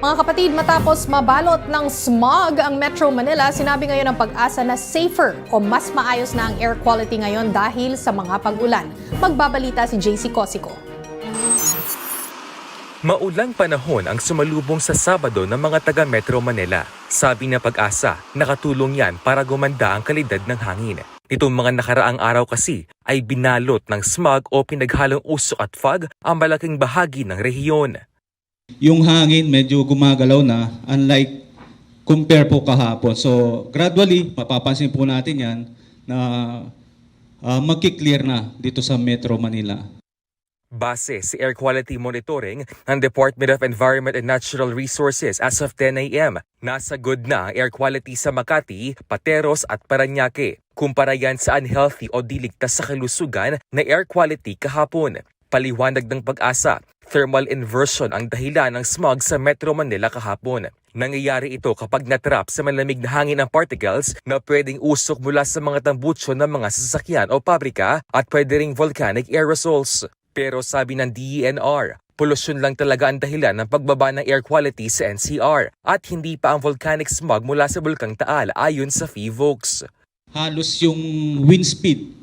Mga kapatid, matapos mabalot ng smog ang Metro Manila, sinabi ngayon ng pag-asa na safer o mas maayos na ang air quality ngayon dahil sa mga pag-ulan. Magbabalita si JC Cosico. Maulang panahon ang sumalubong sa Sabado ng mga taga Metro Manila. Sabi na pag-asa, nakatulong yan para gumanda ang kalidad ng hangin. Itong mga nakaraang araw kasi ay binalot ng smog o pinaghalong usok at fog ang malaking bahagi ng rehiyon. Yung hangin medyo gumagalaw na unlike compare po kahapon. So gradually, mapapansin po natin yan na uh, magki-clear na dito sa Metro Manila. Base sa air quality monitoring ng Department of Environment and Natural Resources as of 10 a.m., nasa good na air quality sa Makati, Pateros at Paranaque. Kumpara yan sa unhealthy o diligtas sa kalusugan na air quality kahapon. Paliwanag ng pag-asa, thermal inversion ang dahilan ng smog sa Metro Manila kahapon. Nangyayari ito kapag natrap sa malamig na hangin ang particles na pwedeng usok mula sa mga tambutsyo ng mga sasakyan o pabrika at pwede ring volcanic aerosols. Pero sabi ng DENR, polusyon lang talaga ang dahilan ng pagbaba ng air quality sa NCR at hindi pa ang volcanic smog mula sa Bulkang Taal ayon sa FIVOX. Halos yung wind speed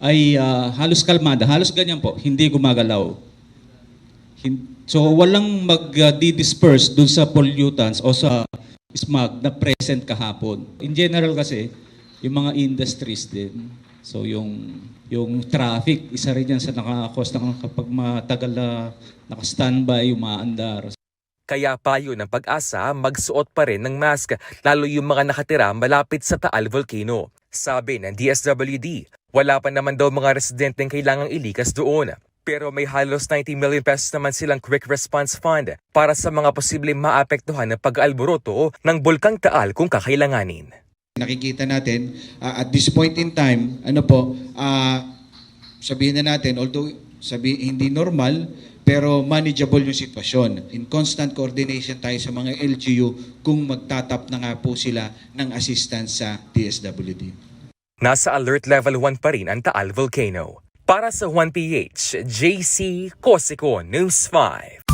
ay uh, halos kalmada, halos ganyan po, hindi gumagalaw. So walang mag-disperse dun sa pollutants o sa smog na present kahapon. In general kasi, yung mga industries din. So yung yung traffic, isa rin yan sa nakakos ng kapag matagal na naka-standby, umaandar. Kaya payo ng pag-asa, magsuot pa rin ng mask, lalo yung mga nakatira malapit sa Taal Volcano. Sabi ng DSWD, wala pa naman daw mga residenteng kailangang ilikas doon. Pero may halos 90 million pesos naman silang Quick Response Fund para sa mga posibleng maapektuhan ng pag-alboroto ng Bulkang Taal kung kakailanganin. Nakikita natin uh, at this point in time, ano po, uh, sabihin na natin, although sabi, hindi normal, pero manageable yung sitwasyon. In constant coordination tayo sa mga LGU kung magtatap na nga po sila ng assistance sa DSWD. Nasa alert level 1 pa rin ang Taal Volcano. Para sa 1PH, JC Cosico News 5.